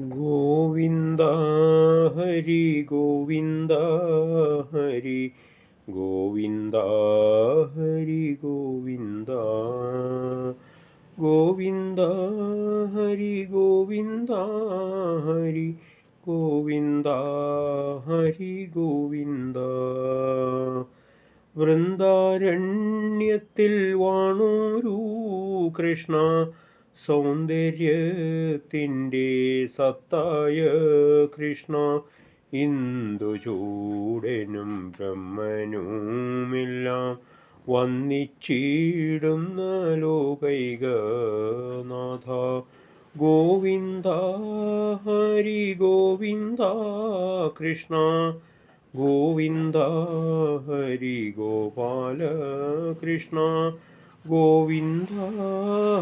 ഗോവിന്ദ ഹരി ഗോവിന്ദ ഹരി. ഗോവിന്ദ ഹരി ഗോവിന്ദ. ഗോവിന്ദ ഹരി ഗോവിന്ദ ഹരി. ഗോവിന്ദ ഹരി ഗോവിന്ദ. വൃന്ദാരണ്യത്തിൽ വാണൂരു കൃഷ്ണ. സൗന്ദര്യത്തിന്റെ സത്തായ കൃഷ്ണ ഇന്ദുചൂടനും ബ്രഹ്മനുമില്ല. വന്നിച്ചിടുന്ന ലോകൈകനാഥ ഗോവിന്ദ ഹരി ഗോവിന്ദ കൃഷ്ണ. ഗോവിന്ദ ഹരി ഗോപാല കൃഷ്ണ. ഗോവിന്ദ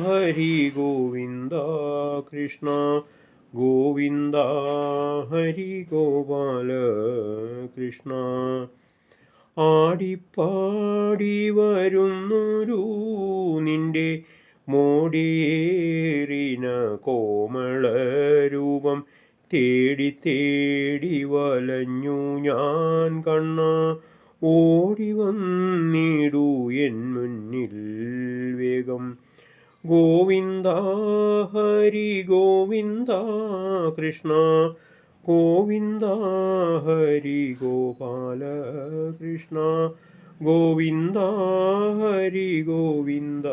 ഹരി ഗോവിന്ദ കൃഷ്ണ ഗോവിന്ദ ഹരി ഗോപാല കൃഷ്ണ. ആടിപ്പാടി വരുന്നൊരു നിന്റെ മോടിയേറിന കോമളരൂപം തേടി തേടി വലഞ്ഞു ഞാൻ കണ്ണ. ഓടി വന്നിടൂ എൻ മുന്നിൽ വേഗം ഗോവിന്ദ ഹരി ഗോവിന്ദ കൃഷ്ണ. ഗോവിന്ദ ഹരി ഗോപാല കൃഷ്ണ. ഗോവിന്ദ ഹരി ഗോവിന്ദ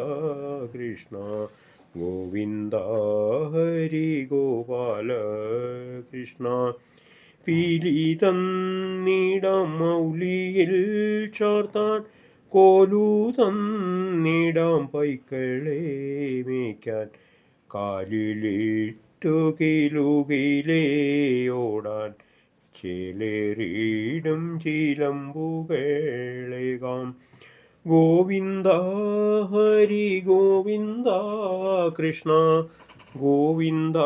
കൃഷ്ണ. ഗോവിന്ദ ഹരി ഗോപാല കൃഷ്ണ. പീലി തന്നിടം മൗലിയിൽ ചോർത്താൻ കോലു തന്നിടാം പൈക്കളെ മേയ്ക്കാൻ കാലിലിട്ടു കിലുകിലേ ഓടാൻ ചേലേറിയിടും ചിലമ്പുകളേകാം ഗോവിന്ദ ഹരി ഗോവിന്ദ കൃഷ്ണ ഗോവിന്ദ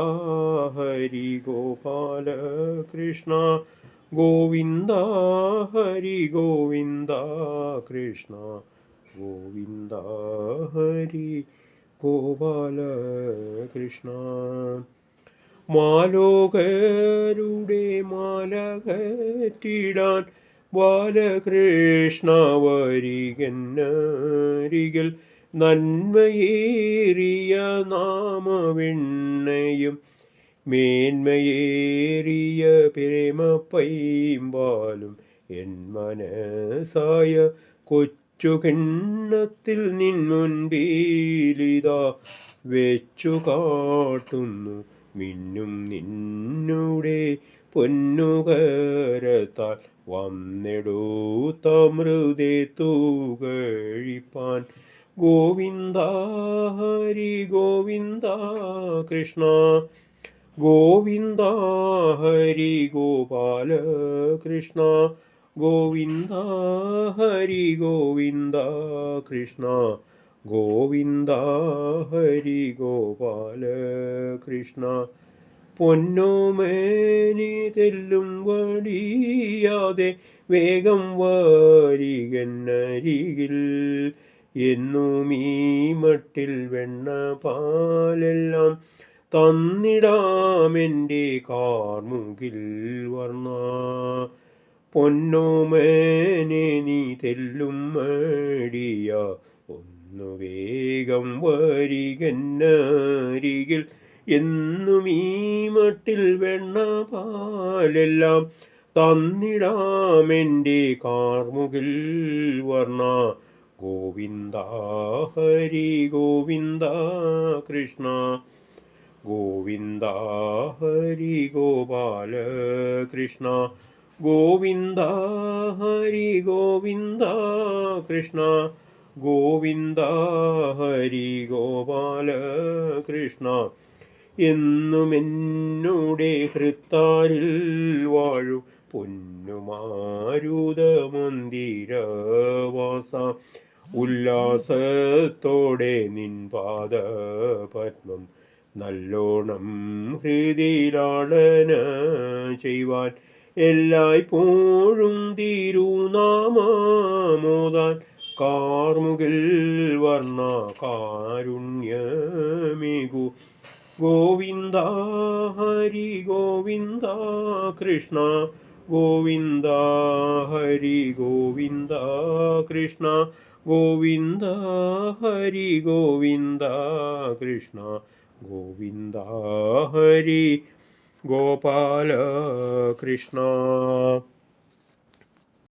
ഹരി ഗോപാല കൃഷ്ണ. ഗോവിന്ദ ഹരി ഗോവിന്ദ കൃഷ്ണ. ഗോവിന്ദ ഹരി ഗോപാല കൃഷ്ണ. മാലോകരുടെ മാലകറ്റിടാൻ ബാലകൃഷ്ണ വരികന്നരികിൽ നന്മയേറിയ നാമവിണ്ണയും മേന്മയേറിയ പ്രേമപ്പൈമ്പാലും എൻ മനസായ കൊച്ചു കിണ്ണത്തിൽ നിൻ വെച്ചു കാട്ടുന്നു മിന്നും നിന്നുടെ പൊന്നുകരത്താൽ വന്നെടുത്തമൃതേ തൂകഴിപ്പാൻ ഗോവിന്ദ ഹരി ഗോവിന്ദ കൃഷ്ണ. ഗോവിന്ദ ഹരി ഗോപാല കൃഷ്ണ ഗോവിന്ദ ഹരി ഗോവിന്ദ കൃഷ്ണ ഗോവിന്ദ ഹരി ഗോപാല കൃഷ്ണ പൊന്നോമേനി തെല്ലും വടിയാതെ വേഗം വാരികന്നരികിൽ എന്നും ഈ മട്ടിൽ വെണ്ണ പാലെല്ലാം തന്നിടാമെന്റെ കാർമുകിൽ വർണ. പൊന്നോമേനെ നീ തെല്ലും മടിയ. ഒന്നു വേഗം വരികന്നരികിൽ എന്നും ഈ മട്ടിൽ വെണ്ണ പാലെല്ലാം തന്നിടാമെന്റെ കാർമുകിൽ വർണ. ഗോവിന്ദ ഹരി ഗോവിന്ദ കൃഷ്ണ. ഗോവിന്ദ ഹരി ഗോപാല കൃഷ്ണ. ഗോവിന്ദ ഹരി ഗോവിന്ദ കൃഷ്ണ. ഗോവിന്ദ ഹരി ഗോപാല കൃഷ്ണ. എന്നും എന്നോടെ ഹൃത്താരിൽ വാഴു പൊന്നുമാരുതമന്ദിരവാസ ഉല്ലാസത്തോടെ നിൻപാദ പത്മം നല്ലോണം ഹൃദിലാളന ചെയ്യുവാൻ എല്ലായ്പ്പോഴും തിരുനാമോദാൻ കാർമുകിൽ വർണ കാരുണ്യമേകു ഗോവിന്ദ ഹരി ഗോവിന്ദ കൃഷ്ണ ഗോവിന്ദ ഹരി ഗോവിന്ദ കൃഷ്ണ ഗോവിന്ദ ഹരി ഗോവിന്ദ കൃഷ്ണ ഗോവിന്ദ ഹരി ഗോപാല കൃഷ്ണ